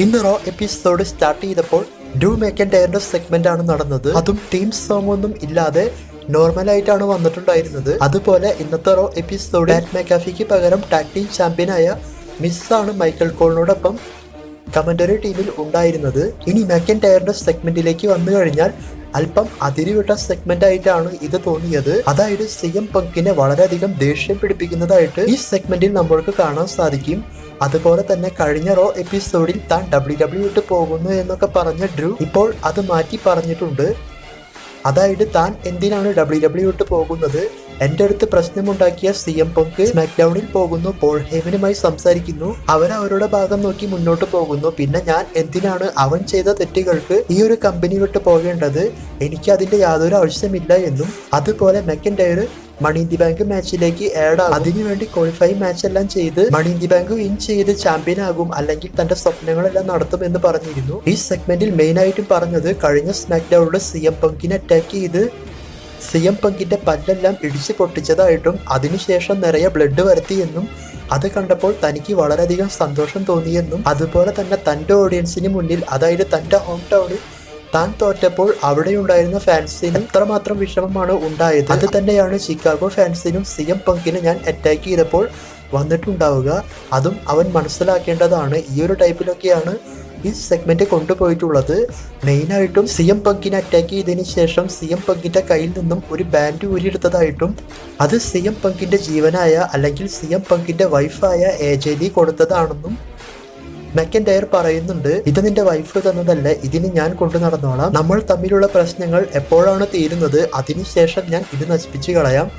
ഇന്ന് Raw episode start ചെയ്തപ്പോൾ Drew ഡയറിന്റെ സെഗ്മെന്റ് ആണ് നടന്നത്. അതും ടീം സോങ് ഒന്നും ഇല്ലാതെ നോർമൽ ആയിട്ടാണ് വന്നിട്ടുണ്ടായിരുന്നത്. അതുപോലെ ഇന്നത്തെ റോ എപ്പിസോഡ് മെക്കാഫിക്ക് പകരം ടാക് ടീം ചാമ്പ്യനായ മിസ്സാണ് മൈക്കൽ കോളിനോടൊപ്പം കമന്ററി ടീമിൽ ഉണ്ടായിരുന്നത്. ഇനി മെക്കൻ ടയറിന്റെ സെഗ്മെന്റിലേക്ക് വന്നു കഴിഞ്ഞാൽ അല്പം അതിരുവിട്ട സെഗ്മെന്റ് ആയിട്ടാണ് ഇത് തോന്നിയത്. അതായത് സി എം പങ്കിനെ വളരെയധികം ദേഷ്യം പിടിപ്പിക്കുന്നതായിട്ട് ഈ സെഗ്മെന്റിൽ നമ്മൾക്ക് കാണാൻ സാധിക്കും. അതുപോലെ തന്നെ കഴിഞ്ഞ റോ എപ്പിസോഡിൽ താൻ ഡബ്ല്യു ഡബ്ല്യു ഇട്ട് പോകുന്നു എന്നൊക്കെ പറഞ്ഞ ഡ്രൂ ഇപ്പോൾ അത് മാറ്റി പറഞ്ഞിട്ടുണ്ട്. അതായത് താൻ എന്തിനാണ് ഡബ്ല്യു ഡബ്ല്യു ഇട്ട് പോകുന്നത്? എന്റെ അടുത്ത് പ്രശ്നമുണ്ടാക്കിയ സി എം പങ്ക് സ്മാക്ഡൌണിൽ പോകുന്നു പോൾ ഹേമനുമായി സംസാരിക്കുന്നു അവൻ അവരുടെ ഭാഗം നോക്കി മുന്നോട്ട് പോകുന്നു പിന്നെ ഞാൻ എന്തിനാണ് അവൻ ചെയ്ത തെറ്റുകൾക്ക് ഈ ഒരു കമ്പനി വിട്ട് പോകേണ്ടത്? എനിക്ക് അതിന്റെ യാതൊരു ആവശ്യമില്ല എന്നും അതുപോലെ McIntyre money in the bank മാച്ചിലേക്ക് add ആകും. അതിനുവേണ്ടി ക്വാളിഫൈ മാച്ച് എല്ലാം ചെയ്ത് money in the bank win ചെയ്ത് ചാമ്പ്യൻ ആകും. അല്ലെങ്കിൽ തന്റെ സ്വപ്നങ്ങളെല്ലാം നടത്തും എന്ന് പറഞ്ഞിരുന്നു. ഈ സെഗ്മെന്റിൽ മെയിൻ ആയിട്ടും പറഞ്ഞത് കഴിഞ്ഞ സ്മാക്ക് ഡൗണിൽ സി എം പങ്കിനെ അറ്റാക്ക് ചെയ്ത് സി എം പങ്കിന്റെ പല്ലെല്ലാം ഇടിച്ചു പൊട്ടിച്ചതായിട്ടും അതിനുശേഷം നിറയെ ബ്ലഡ് വരുത്തിയെന്നും അത് കണ്ടപ്പോൾ തനിക്ക് വളരെയധികം സന്തോഷം തോന്നിയെന്നും അതുപോലെ തന്നെ തന്റെ ഓഡിയൻസിന് മുന്നിൽ അതായത് തന്റെ ഹോം ടൗണിൽ താൻ തോറ്റപ്പോൾ അവിടെയുണ്ടായിരുന്ന ഫാൻസിന് എത്രമാത്രം വിഷമമാണ് ഉണ്ടായത്. അത് തന്നെയാണ് ചിക്കാഗോ ഫാൻസിനും സി എം പങ്കിന് ഞാൻ അറ്റാക്ക് ചെയ്തപ്പോൾ വന്നിട്ടുണ്ടാവുക. അതും അവൻ മനസ്സിലാക്കേണ്ടതാണ്. ഈ ഒരു ടൈപ്പിലൊക്കെയാണ് ഈ സെഗ്മെന്റ് കൊണ്ടുപോയിട്ടുള്ളത്. മെയിനായിട്ടും സി എം പങ്കിനെ അറ്റാക്ക് ചെയ്തതിന് ശേഷം സി എം പങ്കിന്റെ കയ്യിൽ നിന്നും ഒരു ബാൻഡ് ഊരിയെടുത്തതായിട്ടും അത് സി എം പങ്കിന്റെ ജീവനായ അല്ലെങ്കിൽ സി എം പങ്കിന്റെ വൈഫായ എ ജെ കൊടുത്തതാണെന്നും മെക്കൻ ഡയർ പറയുന്നുണ്ട് ഇത് നിന്റെ വൈഫ് തന്നതല്ല ഇതിന് ഞാൻ കൊണ്ടു നടന്നോളാം. നമ്മൾ തമ്മിലുള്ള പ്രശ്നങ്ങൾ എപ്പോഴാണ് തീരുന്നത് അതിനുശേഷം ഞാൻ ഇത് നശിപ്പിച്ചു കളയാം.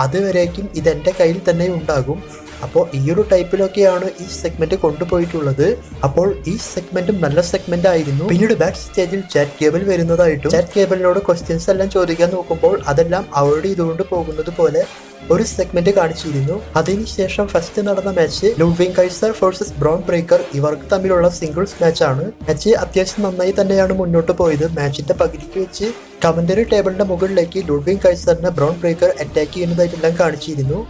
അതുവരേക്കും ഇതെന്റെ കയ്യിൽ തന്നെ ഉണ്ടാകും. അപ്പോൾ ഈ ഒരു ടൈപ്പിലൊക്കെയാണ് ഈ സെഗ്മെന്റ് കൊണ്ടുപോയിട്ടുള്ളത്. അപ്പോൾ ഈ സെഗ്മെന്റും നല്ല സെഗ്മെന്റ് ആയിരുന്നു. പിന്നീട് ബാക്ക് സ്റ്റേജിൽ ചാറ്റ് കേബിൾ വരുന്നതായിട്ടും ചാറ്റ് കേബിളിനോട് ക്വസ്റ്റ്യൻസ് എല്ലാം ചോദിക്കാൻ നോക്കുമ്പോൾ അതെല്ലാം അവോയ്ഡ് ചെയ്തുകൊണ്ട് പോകുന്നത് പോലെ ഒരു സെഗ്മെന്റ് കാണിച്ചിരുന്നു. അതിനുശേഷം ഫസ്റ്റ് നടന്ന match Ludwig Kaiser versus Bron Breakker ഇവർക്ക് തമ്മിലുള്ള സിംഗിൾസ് മാച്ച് ആണ്. മാച്ച് അത്യാവശ്യം നന്നായി തന്നെയാണ് മുന്നോട്ട് പോയത്. മാച്ചിന്റെ പകുതിക്ക് വെച്ച് കമന്ററി ടേബിളിന്റെ മുകളിലേക്ക് ലുഡ്വിങ് കൈസറിനെ ബ്രൗൺ ബ്രേക്കർ അറ്റാക്ക് ചെയ്യുന്നതായിട്ടെല്ലാം കാണിച്ചിരുന്നു.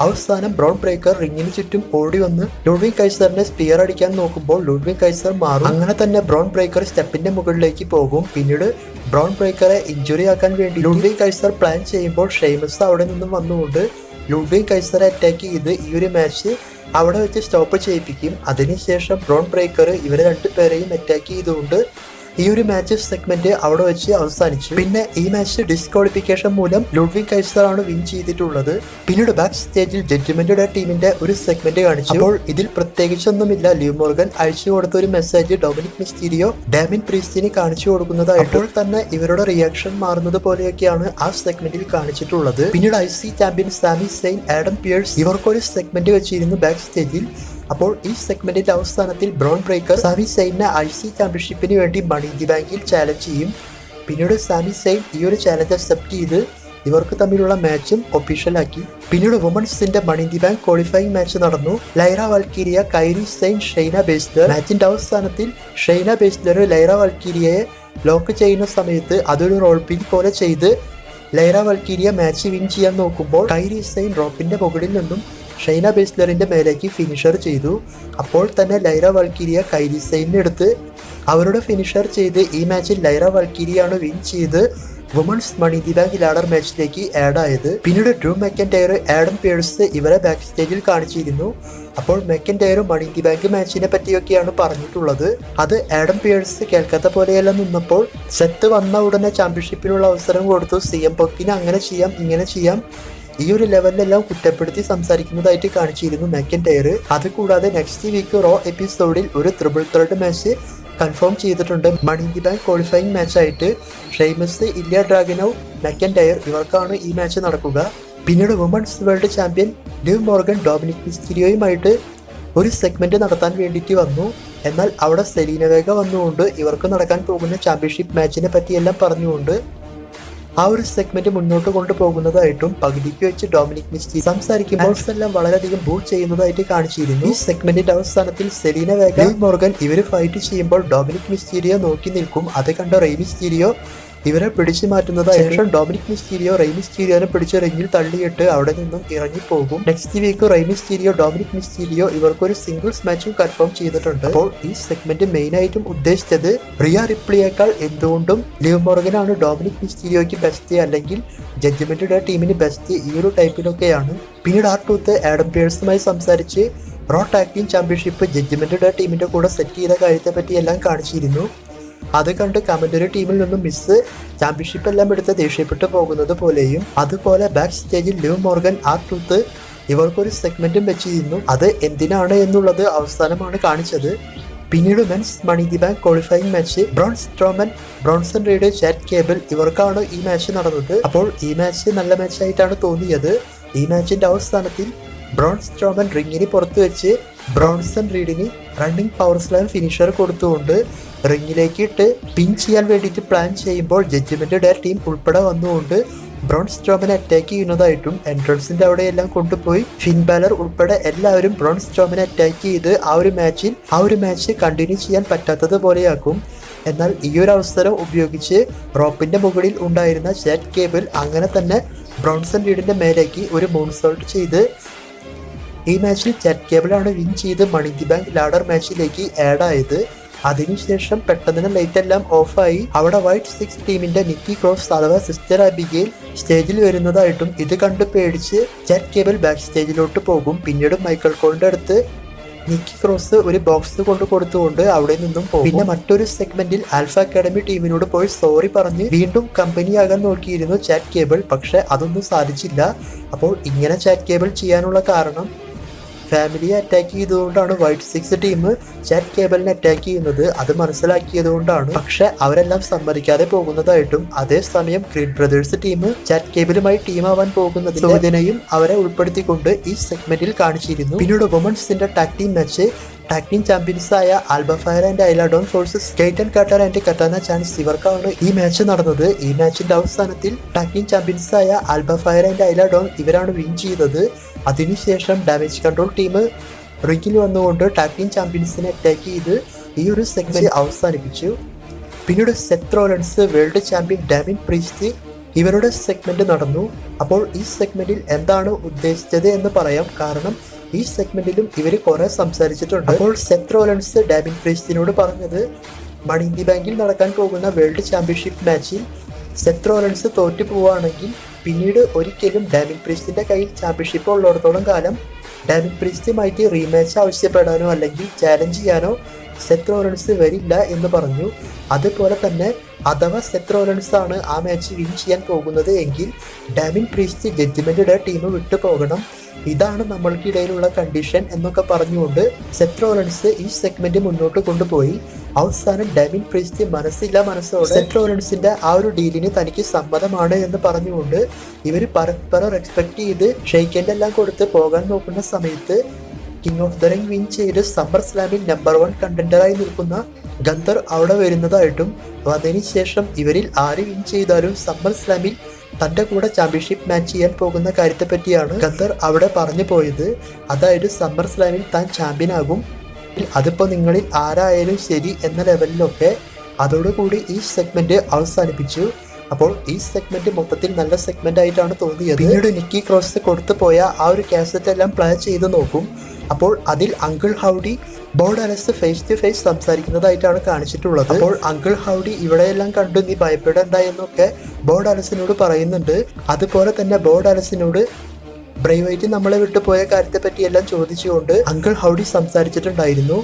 അവസാനം ബ്രൗൺ ബ്രേക്കർ റിങ്ങിന് ചുറ്റും ഓടി വന്ന് ലുഡ്വിൻ കൈസറിനെ സ്പിയർ അടിക്കാൻ നോക്കുമ്പോൾ ലുഡ്വിൻ കൈസർ മാറും. അങ്ങനെ തന്നെ ബ്രൗൺ ബ്രേക്കർ സ്റ്റെപ്പിന്റെ മുകളിലേക്ക് പോകും. പിന്നീട് ബ്രൗൺ ബ്രേക്കറെ ഇഞ്ചുറി ആക്കാൻ വേണ്ടി ലുഡ്വിൻ കൈസർ പ്ലാൻ ചെയ്യുമ്പോൾ ഷെയ്മസ് അവിടെ നിന്നും വന്നുകൊണ്ട് ലുഡ്വിൻ കൈസറെ അറ്റാക്ക് ചെയ്ത് ഈ ഒരു മാച്ച് അവിടെ വെച്ച് സ്റ്റോപ്പ് ചെയ്യിപ്പിക്കും. അതിനുശേഷം ബ്രോൺ ബ്രേക്കർ ഇവരെ രണ്ടുപേരെയും അറ്റാക്ക് ചെയ്തുകൊണ്ട് ഈ ഒരു മാച്ച് സെഗ്മെന്റ് അവിടെ വെച്ച് അവസാനിച്ചു. പിന്നെ ഈ മാച്ച് ഡിസ്ക്വാളിഫിക്കേഷൻ മൂലം ലുഡ്വിൻ കൈസർ ആണ് വിൻ ചെയ്തിട്ടുള്ളത്. പിന്നീട് ബാക്ക് സ്റ്റേജിൽ ജഡ്ജ്മെന്റ് ടീമിന്റെ ഒരു സെഗ്മെന്റ് കാണിച്ചു. അപ്പോൾ ഇതിൽ പ്രത്യേകിച്ചൊന്നുമില്ല. ലിവ് മോർഗൻ അയച്ചു കൊടുത്ത ഒരു മെസ്സേജ് ഡൊമിനിക് മിസ്റ്റീരിയോ ഡാമിൻ പ്രീസ്റ്റിന് കാണിച്ചു കൊടുക്കുന്നതായിട്ട് തന്നെ ഇവരുടെ റിയാക്ഷൻ മാറുന്നത് പോലെയൊക്കെയാണ് ആ സെഗ്മെന്റിൽ കാണിച്ചിട്ടുള്ളത്. പിന്നീട് I C champion Sami Zayn Adam Pearce ഇവർക്കൊരു സെഗ്മെന്റ് വെച്ചിരുന്നു ബാക്ക് സ്റ്റേജിൽ അപ്പോൾ ഈ സെഗ്മെന്റിന്റെ അവസാനത്തിൽ ബ്രോൺ ബ്രേക്കർ സാമി സെയിനെ ഐ സി ചാമ്പ്യൻഷിപ്പിന് വേണ്ടി മണി ദി ബാങ്കിൽ ചാലഞ്ച് ചെയ്യും. പിന്നീട് സാമി സെയിൻ ഈ ഒരു ചാലഞ്ച് അക്സെപ്റ്റ് ചെയ്ത് ഇവർക്ക് തമ്മിലുള്ള മാച്ചും ഒഫീഷ്യലാക്കി പിന്നീട് വുമൺസിന്റെ money the bank qualifying match നടന്നു. ലൈറ വൽക്കീരിയ കൈരി സെയിൻ ഷെയ്ന ബേസ്ലർ. മാച്ചിന്റെ അവസാനത്തിൽ ഷെയ്ന ബേസ്ലർ ലൈറ വൽക്കീരിയയെ ലോക്ക് ചെയ്യുന്ന സമയത്ത് അതൊരു റോൾ പിൻ പോലെ ചെയ്ത് ലൈറ വൽക്കീരിയ മാച്ച് വിൻ ചെയ്യാൻ നോക്കുമ്പോൾ കൈരി സെയിൻ റോപ്പിന്റെ മുകളിൽ നിന്നും ഷൈന ബേസ്ലറിന്റെ മേലേക്ക് ഫിനിഷർ ചെയ്തു. അപ്പോൾ തന്നെ ലൈറ വൾക്കിരിയ കൈരി സെയിനെ എടുത്ത് അവരുടെ ഫിനിഷർ ചെയ്ത് ഈ മാച്ചിൽ ലൈറ വൾക്കിരിയാണ് വിൻ ചെയ്ത് women's money the bank ladder മാച്ചിലേക്ക് add ആയത്. പിന്നീട് ഡ്രൂ ടയർ ആഡം പേഴ്സ് ഇവരെ ബാക്ക് സ്റ്റേജിൽ കാണിച്ചിരുന്നു. അപ്പോൾ മെക്കൻ ടയറും മണി ദി ബാങ്ക് മാച്ചിനെ പറ്റിയൊക്കെയാണ് പറഞ്ഞിട്ടുള്ളത്. അത് ആഡം പേഴ്സ് കേൾക്കാത്ത പോലെയല്ല നിന്നപ്പോൾ സെറ്റ് വന്ന ഉടനെ ചാമ്പ്യൻഷിപ്പിനുള്ള അവസരം കൊടുത്തു. സി എം പൊക്കിന് അങ്ങനെ ചെയ്യാം ഇങ്ങനെ ചെയ്യാം. ഈ ഒരു ലെവലിലെല്ലാം കുറ്റപ്പെടുത്തി സംസാരിക്കുന്നതായിട്ട് കാണിച്ചിരുന്നു മെക്കൻ ടയർ അത് കൂടാതെ നെക്സ്റ്റ് വീക്ക് റോ എപ്പിസോഡിൽ ഒരു ത്രിബിൾ ത്രെഡ് മാച്ച് കൺഫേം ചെയ്തിട്ടുണ്ട്. മണി ദി ബാങ്ക് ക്വാളിഫയിങ് മാച്ചായിട്ട് ഷെയ്മസ് ഇല്യ ഡ്രാഗനോ മെക്കൻ ടയർ ഇവർക്കാണ് ഈ മാച്ച് നടക്കുക. പിന്നീട് women's world champion Liv Morgan Dominik മിസ്റ്റിരിയോയുമായിട്ട് ഒരു സെഗ്മെന്റ് നടത്താൻ വേണ്ടിയിട്ട് വന്നു. എന്നാൽ അവിടെ സെലീന വേഗ വന്നുകൊണ്ട് ഇവർക്ക് നടക്കാൻ പോകുന്ന ചാമ്പ്യൻഷിപ്പ് മാച്ചിനെ പറ്റിയെല്ലാം പറഞ്ഞുകൊണ്ട് ആ ഒരു സെഗ്മെന്റ് മുന്നോട്ട് കൊണ്ടുപോകുന്നതായിട്ടും പകുതിക്ക് വെച്ച് ഡൊമിനിക് മിസ്റ്റി സംസാരിക്കുമ്പോൾ എല്ലാം വളരെയധികം ബൂ ചെയ്യുന്നതായിട്ട് കാണിച്ചിരുന്നു. ഈ സെഗ്മെന്റിന്റെ അവസാനത്തിൽ സെലീന വേഗ മോർഗൻ ഇവർ ഫൈറ്റ് ചെയ്യുമ്പോൾ ഡൊമിനിക് മിസ്റ്റീരിയോ നോക്കി നിൽക്കും. അത് കണ്ട? റെയ് മിസ്റ്റീരിയോ ഇവരെ പിടിച്ചു മാറ്റുന്നത് ശേഷം ഡൊമിനിക് മിസ്റ്റീരിയോ റൈ മിസ്റ്റീരിയോനെ പിടിച്ച് റിങ്ങിൽ തള്ളിയിട്ട് അവിടെ നിന്നും ഇറങ്ങി പോകും. Next week Rey Mysterio Dominik Mysterio ഇവർക്കൊരു സിംഗിൾസ് മാച്ചും കൺഫേം ചെയ്തിട്ടുണ്ട്. അപ്പോൾ ഈ സെഗ്മെന്റ് മെയിൻ ആയിട്ടും ഉദ്ദേശിച്ചത് റിയ റിപ്ലിയേക്കാൾ എന്തുകൊണ്ടും ലിവ് മോർഗനാണ് ഡൊമിനിക് മിസ്റ്റീരിയോയ്ക്ക് ബെസ്റ്റ് അല്ലെങ്കിൽ ജഡ്ജ്മെന്റ് ഡേ ടീമിന് ബെസ്റ്റ് ഈ ഒരു ടൈപ്പിലൊക്കെയാണ് പിന്നീട് ആ ടൂത്ത് ആഡം പേഴ്സുമായി സംസാരിച്ച് Raw tag team championship judgment day ടീമിന്റെ കൂടെ സെറ്റ് ചെയ്ത കാര്യത്തെ പറ്റി എല്ലാം കാണിച്ചിരുന്നു. അത് കണ്ട് കമന്ററി ടീമിൽ നിന്നും മിസ് ചാമ്പ്യൻഷിപ്പ് എല്ലാം എടുത്ത് ദേഷ്യപ്പെട്ടു പോകുന്നത് പോലെയും അതുപോലെ ബാക്ക് സ്റ്റേജിൽ ലിവ് മോർഗൻ ആ ടൂത്ത് ഇവർക്കൊരു സെഗ്മെന്റും വെച്ചിരുന്നു. അത് എന്തിനാണ് എന്നുള്ളത് അവസാനമാണ് കാണിച്ചത്. പിന്നീട് men's money the bank qualifying match Braun Strowman Bronson Reed Chad Gable ഇവർക്കാണ് ഈ മാച്ച് നടന്നത്. അപ്പോൾ ഈ മാച്ച് നല്ല മാച്ചായിട്ടാണ് തോന്നിയത്. ഈ മാച്ചിന്റെ അവസാനത്തിൽ ബ്രോൺ സ്ട്രോമൻ റിങ്ങിന് പുറത്ത് വെച്ച് ബ്രോൺസൺ റീഡിന് റണ്ണിംഗ് പവർ സ്ലാം ഫിനിഷർ കൊടുത്തുകൊണ്ട് റിങ്ങിലേക്ക് ഇട്ട് പിൻ ചെയ്യാൻ വേണ്ടിയിട്ട് പ്ലാൻ ചെയ്യുമ്പോൾ ജഡ്ജ്മെന്റ് ഡേ ടീം ഉൾപ്പെടെ വന്നുകൊണ്ട് ബ്രോൺ സ്ട്രോമിനെ അറ്റാക്ക് ചെയ്യുന്നതായിട്ടും എൻട്രൻസിന്റെ അവിടെയെല്ലാം കൊണ്ടുപോയി ഫിൻ ബാലർ ഉൾപ്പെടെ എല്ലാവരും ബ്രോൺ സ്ട്രോമിനെ അറ്റാക്ക് ചെയ്ത് ആ ഒരു മാച്ചിൽ ആ ഒരു മാച്ച് കണ്ടിന്യൂ ചെയ്യാൻ പറ്റാത്തത് പോലെയാക്കും. എന്നാൽ ഈ ഒരു അവസരം ഉപയോഗിച്ച് റോപ്പിന്റെ മുകളിൽ ഉണ്ടായിരുന്ന ചാറ്റ് കേബിൾ അങ്ങനെ തന്നെ ബ്രോൺസൺ ലീഡിന്റെ മേലേക്ക് ഒരു മൂൺസോൾട്ട് ചെയ്ത് ഈ മാച്ചിൽ ചാറ്റ് കേബിളാണ് വിൻ ചെയ്ത് മണി ദി ബാങ്ക് ലാഡർ മാച്ചിലേക്ക് ആഡ് ആയത്. അതിനുശേഷം പെട്ടെന്ന് ലൈറ്റ് എല്ലാം ഓഫായി അവിടെ വൈറ്റ് സിക്സ് ടീമിന്റെ നിക്കി ക്രോസ് അഥവാ സിസ്റ്റർ അബിഗയിൽ സ്റ്റേജിൽ വരുന്നതായിട്ടും ഇത് കണ്ടു പേടിച്ച് ചാറ്റ് കേബിൾ ബാക്ക് സ്റ്റേജിലോട്ട് പോകും. പിന്നീട് മൈക്കിൾ കോളിന്റെ അടുത്ത് നിക്കി ക്രോസ് ഒരു ബോക്സ് കൊണ്ട് കൊടുത്തുകൊണ്ട് അവിടെ നിന്നും പോകും. പിന്നെ മറ്റൊരു സെഗ്മെന്റിൽ ആൽഫ അക്കാഡമി ടീമിനോട് പോയി സോറി പറഞ്ഞ് വീണ്ടും കമ്പനിയാകാൻ നോക്കിയിരുന്നു ചാറ്റ് കേബിൾ. പക്ഷെ അതൊന്നും സാധിച്ചില്ല. അപ്പോൾ ഇങ്ങനെ ചാറ്റ് കേബിൾ ചെയ്യാനുള്ള കാരണം ഫാമിലിയെ അറ്റാക്ക് ചെയ്തുകൊണ്ടാണ് വൈറ്റ് സിക്സ് ടീം ചാറ്റ് കേബിളിനെ അറ്റാക്ക് ചെയ്യുന്നത്. അത് മനസ്സിലാക്കിയതുകൊണ്ടാണ്. പക്ഷെ അവരെല്ലാം സമ്മതിക്കാതെ പോകുന്നതായിട്ടും അതേസമയം ഗ്രീൻ ബ്രദേഴ്സ് ടീം ചാറ്റ് കേബിളുമായി ടീം ആവാൻ പോകുന്നത് സൂചനയും അവരെ ഉൾപ്പെടുത്തിക്കൊണ്ട് ഈ സെഗ്മെന്റിൽ കാണിച്ചിരുന്നു. പിന്നീട് വുമൺസിന്റെ tag team match tag team champions ആയ Alba Fyre and Isla Dawn versus Kayden Carter and Katana Chance ഇവർക്കാണ് ഈ മാച്ച് നടന്നത്. ഈ മാച്ചിന്റെ അവസാനത്തിൽ ടാക് ടീം ചാമ്പ്യൻസ് ആയ ആൽബഫയർ ആൻഡ് ഐലാഡോൺ ഇവരാണ് വിൻ ചെയ്തത്. അതിനുശേഷം ഡാമേജ് കൺട്രോൾ ടീം റിങ്ങിൽ വന്നുകൊണ്ട് ടാക് ടീം ചാമ്പ്യൻസിനെ അറ്റാക്ക് ചെയ്ത് ഈ ഒരു സെഗ്മെന്റ് അവസാനിപ്പിച്ചു. പിന്നീട് Seth Rollins world champion Damian Priest ഇവരുടെ സെഗ്മെന്റ് നടന്നു. അപ്പോൾ ഈ സെഗ്മെന്റിൽ എന്താണ് ഉദ്ദേശിച്ചത് എന്ന് പറയാം. കാരണം ഈ സെഗ്മെന്റിലും ഇവർ കുറെ സംസാരിച്ചിട്ടുണ്ട്. അപ്പോൾ സെത്ത് റോലൻസ് ഡാബിൻ പ്രീസ്തിനോട് പറഞ്ഞത് മണി ഇന്ത്യ ബാങ്കിൽ നടക്കാൻ പോകുന്ന വേൾഡ് ചാമ്പ്യൻഷിപ്പ് മാച്ചിൽ സെത്ത് റോലൻസ് തോറ്റു പോവുകയാണെങ്കിൽ പിന്നീട് ഒരിക്കലും ഡാമിൻ പ്രീസ്റ്റിന്റെ കയ്യിൽ ചാമ്പ്യൻഷിപ്പ് ഉള്ളിടത്തോളം കാലം ഡാമിൻ പ്രീസ്റ്റുമായിട്ട് റീമാച്ച് ആവശ്യപ്പെടാനോ അല്ലെങ്കിൽ ചാലഞ്ച് ചെയ്യാനോ സെത്ത് റോലൻസ് വരില്ല എന്ന് പറഞ്ഞു. അതുപോലെ തന്നെ അഥവാ സെത്ത് റോലൻസ് ആണ് ആ മാച്ച് വിൻ ചെയ്യാൻ പോകുന്നത് എങ്കിൽ ഡാമിൻ പ്രീസ്റ്റ് ജഡ്ജ്മെന്റ് ടീം വിട്ടു പോകണം ഇതാണ് നമ്മൾക്കിടയിലുള്ള കണ്ടീഷൻ എന്നൊക്കെ പറഞ്ഞുകൊണ്ട് സെത്ത് ഈ സെഗ്മെന്റ് മുന്നോട്ട് കൊണ്ടുപോയി. അവസാനം ഡെവിൻ പ്രീസ്റ്റ് മനസ്സില്ല മനസ്സോടെ റോലൻസിന്റെ ആ ഒരു ഡീലിന് തനിക്ക് സമ്മതമാണ് എന്ന് പറഞ്ഞുകൊണ്ട് ഇവർ പരസ്പരം റെസ്പെക്ട് ചെയ്ത് ഷെയ്ക്കന്റെ എല്ലാം കൊടുത്ത് പോകാൻ നോക്കുന്ന സമയത്ത് king of the ring win ചെയ്ത് സമ്മർ സ്ലാമിൽ നമ്പർ വൺ കണ്ടന്ററായി നിൽക്കുന്ന ഗന്ധർ അവിടെ വരുന്നതായിട്ടും അതിനുശേഷം ഇവരിൽ ആര് വിൻ ചെയ്താലും സമ്മർ സ്ലാമിൽ തന്റെ കൂടെ ചാമ്പ്യൻഷിപ്പ് മാച്ച് ചെയ്യാൻ പോകുന്ന കാര്യത്തെ പറ്റിയാണ് ഖത്തർ അവിടെ പറഞ്ഞു പോയത്. അതായത് സമ്മർ സ്ലാമിൽ താൻ ചാമ്പ്യൻ ആകും. അതിപ്പോ നിങ്ങളിൽ ആരായാലും ശരി എന്ന ലെവലിലൊക്കെ അതോടുകൂടി ഈ സെഗ്മെന്റ് അവസാനിപ്പിച്ചു. അപ്പോൾ ഈ സെഗ്മെന്റ് മൊത്തത്തിൽ നല്ല സെഗ്മെന്റ് ആയിട്ടാണ് തോന്നിയത്. പിന്നീട് നിക്കി ക്രോസ് കൊടുത്തു പോയ ആ ഒരു കാസറ്റ് എല്ലാം പ്ലേ ചെയ്ത് നോക്കും. അപ്പോൾ അതിൽ അങ്കിൾ ഹൗഡി ബോർഡ് അലസ് ഫേസ് ടു ഫേസ് സംസാരിക്കുന്നതായിട്ടാണ് കാണിച്ചിട്ടുള്ളത്. അപ്പോൾ അങ്കിൾ ഹൗഡി ഇവിടെയെല്ലാം കണ്ടു നീ ഭയപ്പെടേണ്ട എന്നൊക്കെ ബോർഡ് അലസിനോട് പറയുന്നുണ്ട്. അതുപോലെ തന്നെ ബോർഡ് അലസിനോട് ബ്രൈവൈറ്റ് നമ്മളെ വിട്ടുപോയ കാര്യത്തെ പറ്റിയെല്ലാം ചോദിച്ചുകൊണ്ട് അങ്കിൾ ഹൗഡി സംസാരിച്ചിട്ടുണ്ടായിരുന്നു.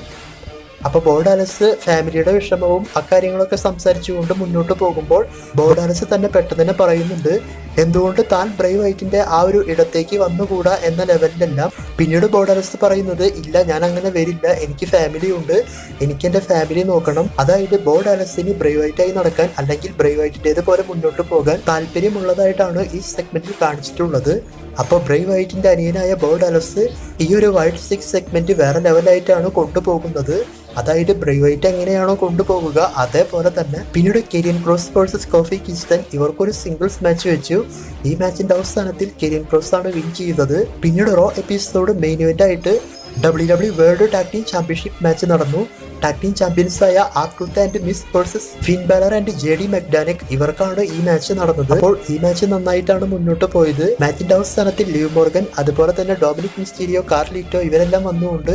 അപ്പോൾ ബോർഡാലസ് ഫാമിലിയുടെ വിഷമവും അക്കാര്യങ്ങളൊക്കെ സംസാരിച്ചുകൊണ്ട് മുന്നോട്ട് പോകുമ്പോൾ ബോർഡാലസ് തന്നെ പെട്ടെന്ന് തന്നെ പറയുന്നുണ്ട് എന്തുകൊണ്ട് താൻ ബ്രൈവ് വൈറ്റിന്റെ ആ ഒരു ഇടത്തേക്ക് വന്നുകൂടാ എന്ന ലെവലിലെല്ലാം പിന്നീട് ബോർഡറസ് പറയുന്നത് ഇല്ല ഞാൻ അങ്ങനെ വരില്ല. എനിക്ക് ഫാമിലി ഉണ്ട്. എനിക്ക് എന്റെ ഫാമിലി നോക്കണം. അതായത് ബോർഡ് അലസിന് ബ്രൈവ് ആയി നടക്കാൻ അല്ലെങ്കിൽ ബ്രൈവ് വൈറ്റിന്റെതുപോലെ മുന്നോട്ട് പോകാൻ താല്പര്യമുള്ളതായിട്ടാണ് ഈ സെഗ്മെന്റിൽ കാണിച്ചിട്ടുള്ളത്. അപ്പോൾ ബ്രൈവ് വൈറ്റിന്റെ അനിയനായ ബോർഡ് അലസ് ഈ ഒരു വൈറ്റ് സിക്സ് സെഗ്മെന്റ് വേറെ ലെവലായിട്ടാണ് കൊണ്ടുപോകുന്നത്. അതായത് ബ്രൈവ് വൈറ്റ് എങ്ങനെയാണോ കൊണ്ടുപോകുക അതേപോലെ തന്നെ പിന്നീട് Karrion Kross versus Kofi Kingston ഇവർക്കൊരു സിംഗിൾസ് മാച്ച് വെച്ചു. ഈ മാച്ചിന്റെ അവസാനത്തിൽ കെരിയൻ ക്രോസ് ആണ് വിൻ ചെയ്തത്. പിന്നീട് റോ എപ്പിസോഡ് മെയിൻ ഇവന്റ് ആയിട്ട് W W world tag team championship match നടന്നു. Tag team ചാമ്പ്യൻസായ R Truth and Miz versus Finn Balor and J D McDonagh ഇവർക്കാണ് ഈ മാച്ച് നടന്നത്. അപ്പോൾ ഈ മാച്ച് നന്നായിട്ടാണ് മുന്നോട്ട് പോയത്. മാച്ചിന്റെ അവസാനത്തിൽ ലിവ് മോർഗൻ അതുപോലെ തന്നെ ഡോമിനിക് മിസ്റ്റീരിയോ കാർലിറ്റോ ഇവരെല്ലാം വന്നുകൊണ്ട്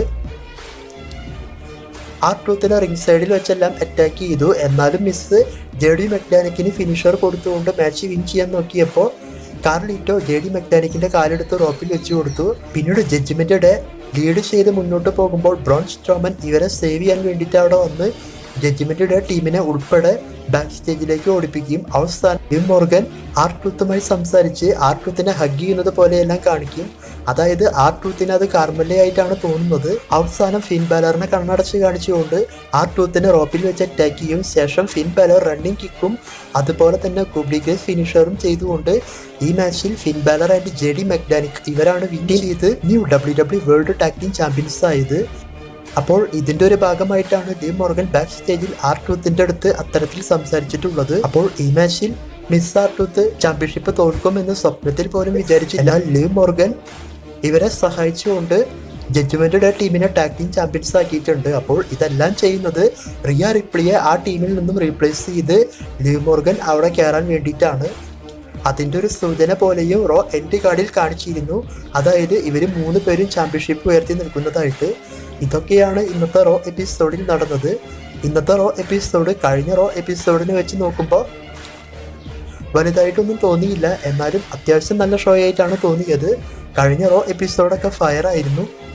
ആ ട്രൂത്തിനെ റിംഗ് സൈഡിൽ വെച്ചെല്ലാം അറ്റാക്ക് ചെയ്തു. എന്നാലും മിസ് ജെ ഡി മെക്ഡാനിക്കിന് ഫിനിഷർ കൊടുത്തുകൊണ്ട് മാച്ച് വിൻ ചെയ്യാൻ നോക്കിയപ്പോൾ കാർലിറ്റോ ജെ ഡി മെക്ഡാനിക്കിന്റെ കാലെടുത്ത് റോപ്പിൽ വെച്ച് കൊടുത്തു. പിന്നീട് ജഡ്ജ്മെന്റ് ഡേ ലീഡ് ചെയ്ത് മുന്നോട്ട് പോകുമ്പോൾ ബ്രോൺ സ്ട്രോമൻ ഇവരെ സേവ് ചെയ്യാൻ വേണ്ടിയിട്ട് അവിടെ വന്ന് ജഡ്ജ്മെന്റ് ഡേ ടീമിനെ ഉൾപ്പെടെ ബാക്ക് സ്റ്റേജിലേക്ക് ഓടിപ്പിക്കുകയും അവസാനം ടിം മോർഗൻ ആർ ട്രൂത്തുമായി സംസാരിച്ച് ആർ ട്രൂത്തിനെ ഹഗ് ചെയ്യുന്നത് പോലെയെല്ലാം കാണിക്കും. അതായത് ആർ ട്രൂത്തിന് അത് കാർമല്ലയായിട്ടാണ് തോന്നുന്നത്. അവസാനം ഫിൻ ബാലറിനെ കണ്ണടച്ച് കാണിച്ചുകൊണ്ട് ആർ ട്രൂത്തിനെ റോപ്പിൽ വെച്ച് അറ്റാക്ക് ചെയ്യും. ശേഷം ഫിൻ ബാലർ റണ്ണിങ് കിക്കും അതുപോലെ തന്നെ കുബ്ലിക്ക് ഫിനിഷറും ചെയ്തുകൊണ്ട് ഈ മാച്ചിൽ Finn Balor and JD McDonagh ഇവരാണ് വിൻ ചെയ്ത് new W W world tag team champions ആയത്. അപ്പോൾ ഇതിന്റെ ഒരു ഭാഗമായിട്ടാണ് ഡി മോർഗൻ ബാക്ക് സ്റ്റേജിൽ ആർ ടൂത്തിന്റെ അടുത്ത് അത്തരത്തിൽ സംസാരിച്ചിട്ടുള്ളത്. അപ്പോൾ ഈ മാച്ചിൽ മിസ് ആർ ടൂത്ത് ചാമ്പ്യൻഷിപ്പ് തോൽക്കുമെന്ന് സ്വപ്നത്തിൽ പോലും വിചാരിച്ചു എന്നാൽ ലീ മോർഗൻ ഇവരെ സഹായിച്ചുകൊണ്ട് ജഡ്ജ്മെന്റുടെ ടീമിനെ ടാഗ് ടീം ചാമ്പ്യൻസ് ആക്കിയിട്ടുണ്ട്. അപ്പോൾ ഇതെല്ലാം ചെയ്യുന്നത് റിയ റിപ്ലിയെ ആ ടീമിൽ നിന്നും റീപ്ലേസ് ചെയ്ത് ലീവ് മോർഗൻ അവിടെ കയറാൻ വേണ്ടിയിട്ടാണ്. അതിന്റെ ഒരു സൂചന പോലെയും റോ എൻഡ് കാർഡിൽ കാണിച്ചിരുന്നു. അതായത് ഇവർ മൂന്ന് പേരും ചാമ്പ്യൻഷിപ്പ് ഉയർത്തി നിൽക്കുന്നതായിട്ട്. ഇതൊക്കെയാണ് ഇന്നത്തെ റോ എപ്പിസോഡിൽ നടന്നത്. ഇന്നത്തെ റോ എപ്പിസോഡ് കഴിഞ്ഞ റോ എപ്പിസോഡിനെ വെച്ച് നോക്കുമ്പോൾ വലുതായിട്ടൊന്നും തോന്നിയില്ല. എന്നാലും അത്യാവശ്യം നല്ല ഷോ ആയിട്ടാണ് തോന്നിയത്. കഴിഞ്ഞ റോ എപ്പിസോഡൊക്കെ ഫയർ ആയിരുന്നു.